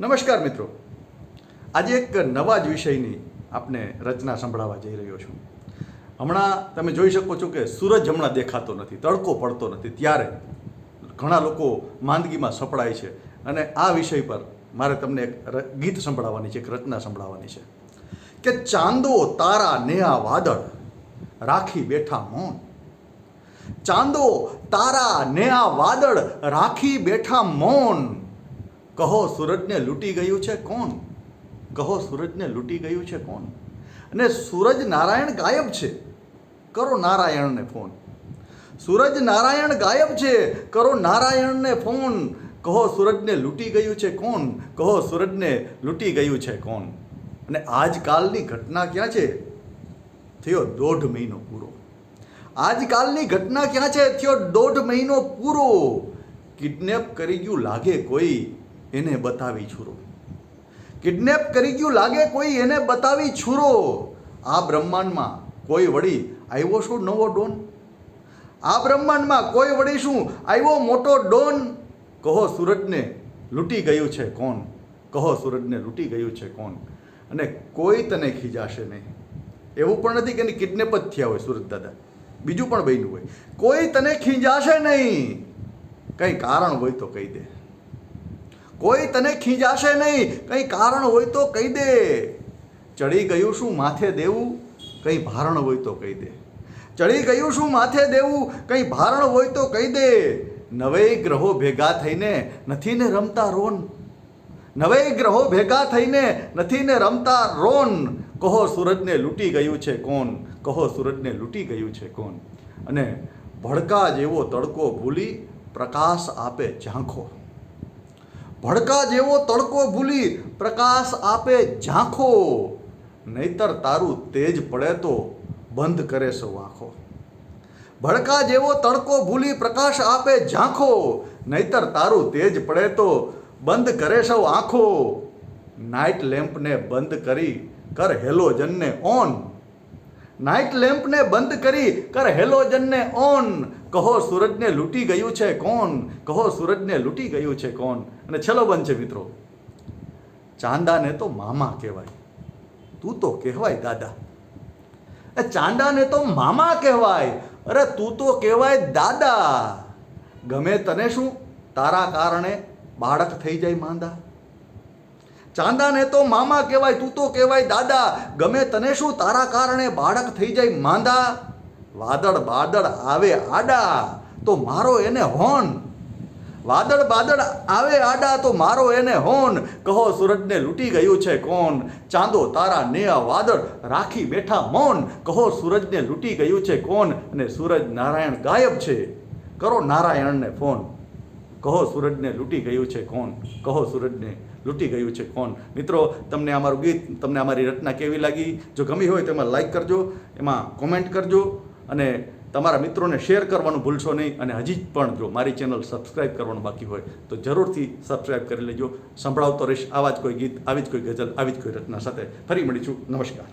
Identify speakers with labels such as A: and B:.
A: નમસ્કાર મિત્રો. આજે એક નવા જ વિષયની આપને રચના સંભળાવવા જઈ રહ્યો છું. હમણાં તમે જોઈ શકો છો કે સૂરજ હમણાં દેખાતો નથી, તડકો પડતો નથી, ત્યારે ઘણા લોકો માંદગીમાં સપડાય છે. અને આ વિષય પર મારે તમને એક ગીત સંભળાવવાની છે, એક રચના સંભળાવવાની છે. કે ચાંદો, તારા, નેહા, વાદળ, રાખી બેઠા મૌન. ચાંદો, તારા, નેહા, વાદળ, રાખી બેઠા મૌન. કહો સૂરજને લૂંટી ગયું છે કોણ? કહો સૂરજને લૂંટી ગયું છે કોણ? અને સૂરજ નારાયણ ગાયબ છે. કરો નારાયણને ફોન. સૂરજ નારાયણ ગાયબ છે. કરો નારાયણને ફોન. કહો સૂરજને લૂંટી ગયું છે કોણ? કહો સૂરજને લૂંટી ગયું છે કોણ? અને આજકાલની ઘટના ક્યાં છે? થયો દોઢ મહિનો પૂરો. આજકાલની ઘટના ક્યાં છે? થયો દોઢ મહિનો પૂરો. કિડનેપ કરી ગયું લાગે કોઈ. એને બતાવી છુરો. કિડનેપ કરી ગયું લાગે કોઈ એને બતાવી છુરો. આ બ્રહ્માંડમાં કોઈ વળી આવ્યો શું નવો ડોન? આ બ્રહ્માંડમાં કોઈ વળી શું આવ્યો મોટો ડોન? કહો સુરતને લૂંટી ગયું છે કોણ? કહો સુરતને લૂંટી ગયું છે કોણ? અને કોઈ તને ખીજાશે નહીં. એવું પણ નથી કે એની કિડનેપ જ થયા હોય સુરત દાદા. બીજું પણ બન્યું હોય. કોઈ તને ખીજાશે નહીં. કંઈ કારણ હોય તો કહી દે. કોઈ તને ખીજાશે નહીં. કંઈ કારણ હોય તો કહી દે. ચડી ગયું શું માથે દેવું? કંઈ ભારણ હોય તો કહી દે. ચડી ગયું શું માથે દેવું? કંઈ ભારણ હોય તો કહી દે. નવે ગ્રહો ભેગા થઈને નથી ને રમતા રોન. નવે ગ્રહો ભેગા થઈને નથી ને રમતા રોન. કહો સૂરજને લૂંટી ગયું છે કોણ? કહો સૂરજને લૂંટી ગયું છે કોણ? અને ભડકા જેવો તડકો ભૂલી પ્રકાશ આપે ઝાંખો. ભડકા જેવો તડકો ભૂલી પ્રકાશ આપે ઝાંખો. નહીતર તારું તેજ પડે તો બંધ કરે સૌ આંખો. ભડકા જેવો તડકો ભૂલી પ્રકાશ આપે ઝાંખો. નહીતર તારું તેજ પડે તો બંધ કરે સૌ આંખો. નાઇટ લેમ્પને બંધ કરી કર હેલોજનને ઓન નાઇટ લેમ્પને બંધ કરી કર હેલોજનને ઓન કહો સૂરજને લૂંટી ગયું છે કોણ? કહો સૂરજને લૂંટી ગયું છે કોણ? અને છેલ્લો બંધ છે મિત્રો. ચાંદાને તો મામા કહેવાય. તું તો કહેવાય દાદા. એ ચાંદાને તો મામા કહેવાય. અરે તું તો કહેવાય દાદા. ગમે તને શું? તારા કારણે બાળક થઈ જાય માંદા. ચાંદાને તો મામા કહેવાય, તું તો કહેવાય, દાદા, ગમે તને શું તારા કારણે બાળક થઈ જાય માંદા? વાદળ બાદળ આવે આડા, તો મારો એને હોન. વાદળ બાદળ આવે આડા, તો મારો એને હોન. કહો સૂરજને લૂંટી ગયું છે કોણ? ચાંદો તારા ને આ વાદળ રાખી બેઠા મૌન. કહો સૂરજને લૂંટી ગયું છે કોણ? અને સૂરજ નારાયણ ગાયબ છે. કરો નારાયણને ફોન. કહો સૂરજને લૂંટી ગયું છે કોણ? કહો સૂરજને લૂંટી ગયું છે કોણ? મિત્રો, તમને અમારું ગીત, તમને અમારી રચના કેવી લાગી? જો ગમી હોય તો એમાં લાઈક કરજો, એમાં કોમેન્ટ કરજો અને તમારા મિત્રોને શેર કરવાનું ભૂલશો નહીં અને હજી પણ જો મારી ચેનલ સબસ્ક્રાઈબ કરવાનું બાકી હોય તો જરૂરથી સબસ્ક્રાઈબ કરી લેજો. સંભળાવતો રહીશ આવા જ કોઈ ગીત, આવી જ કોઈ ગઝલ, આવી જ કોઈ રચના સાથે. ફરી મળીશું. નમસ્કાર.